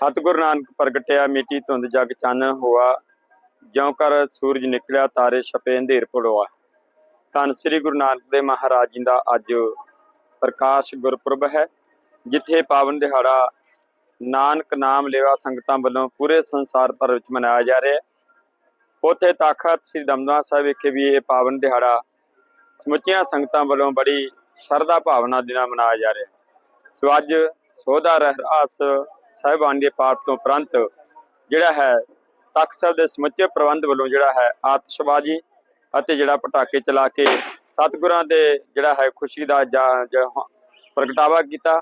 ਸਤਿਗੁਰੂ ਨਾਨਕ ਪ੍ਰਗਟਿਆ ਮਿੱਟੀ ਧੁੰਦ ਜਗ ਚਾਨਣ ਹੋਆ, ਜਿਉ ਕਰ ਸੂਰਜ ਨਿਕਲਿਆ, ਤਾਰੇ ਛਪੇ ਅੰਧੇਰ ਪੜੋਆ ਧੰਨ ਸ੍ਰੀ ਗੁਰੂ ਨਾਨਕ ਦੇਵ ਮਹਾਰਾਜ ਜੀ ਦਾ ਅੱਜ ਪ੍ਰਕਾਸ਼ ਗੁਰਪੁਰਬ ਹੈ, ਜਿੱਥੇ ਪਾਵਨ ਦਿਹਾੜਾ ਨਾਨਕ ਨਾਮ ਲੇਵਾ ਸੰਗਤਾਂ ਵੱਲੋਂ ਪੂਰੇ ਸੰਸਾਰ ਭਰ ਵਿੱਚ ਮਨਾਇਆ ਜਾ ਰਿਹਾ ਹੈ। ਉੱਥੇ ਤਖਤ ਸ੍ਰੀ ਦਮਦਮਾ ਸਾਹਿਬ ਵਿਖੇ ਵੀ ਇਹ ਪਾਵਨ ਦਿਹਾੜਾ ਸਮੁੱਚੀਆਂ ਸੰਗਤਾਂ ਵੱਲੋਂ ਬੜੀ ਸ਼ਰਧਾ ਭਾਵਨਾ ਦੇ ਨਾਲ ਮਨਾਇਆ ਜਾ ਰਿਹਾ ਹੈ। ਸੋ ਅੱਜ ਸੋਧਾ ਰਹਿਰਾਸ ਸਾਹਿਬਾਨ ਦੇ ਪਾਠ ਤੋਂ ਉਪਰੰਤ ਜਿਹੜਾ ਹੈ ਤਖਤ ਸਾਹਿਬ ਦੇ ਸਮੁੱਚੇ ਪ੍ਰਬੰਧ ਵੱਲੋਂ ਜਿਹੜਾ ਹੈ ਆਤਿਸ਼ਬਾਜ਼ੀ ਅਤੇ ਜਿਹੜਾ ਪਟਾਕੇ ਚਲਾ ਕੇ ਸਤਿਗੁਰਾਂ ਦੇ ਜਿਹੜਾ ਹੈ ਖੁਸ਼ੀ ਦਾ ਪ੍ਰਗਟਾਵਾ ਕੀਤਾ।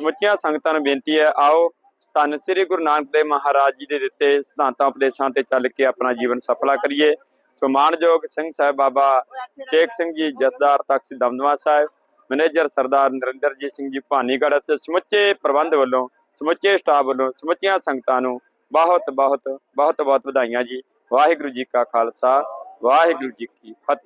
ਸਮੁੱਚੀਆਂ ਸੰਗਤਾਂ ਨੂੰ ਬੇਨਤੀ ਹੈ, ਆਓ, ਧੰਨ ਸ੍ਰੀ ਗੁਰੂ ਨਾਨਕ ਦੇਵ ਮਹਾਰਾਜ ਜੀ ਦੇ ਦਿੱਤੇ ਸਿਧਾਂਤਾਂ, ਉਪਦੇਸ਼ਾਂ ਤੇ ਚੱਲ ਕੇ ਆਪਣਾ ਜੀਵਨ ਸਫਲਾ ਕਰੀਏ। ਸੋ ਮਾਨਯੋਗ ਸਿੰਘ ਸਾਹਿਬ ਬਾਬਾ ਟੇਕ ਸਿੰਘ ਜੀ, ਜਥੇਦਾਰ ਤਖਤ ਦਮਦਮਾ ਸਾਹਿਬ, ਮੈਨੇਜਰ ਸਰਦਾਰ ਨਰਿੰਦਰਜੀਤ ਸਿੰਘ ਜੀ, ਭਾਨੀਗੜ੍ਹ ਅਤੇ ਸਮੁੱਚੇ ਪ੍ਰਬੰਧ ਵੱਲੋਂ ਸਮੁੱਚੇ ਸਟਾਫ ਵੱਲੋਂ, ਸਮੁੱਚੀਆਂ ਸੰਗਤਾਂ ਨੂੰ ਬਹੁਤ ਬਹੁਤ ਬਹੁਤ ਬਹੁਤ ਵਧਾਈਆਂ ਜੀ। ਵਾਹਿਗੁਰੂ ਜੀ ਕਾ ਖਾਲਸਾ, ਵਾਹਿਗੁਰੂ ਜੀ ਕੀ ਫਤਿਹ।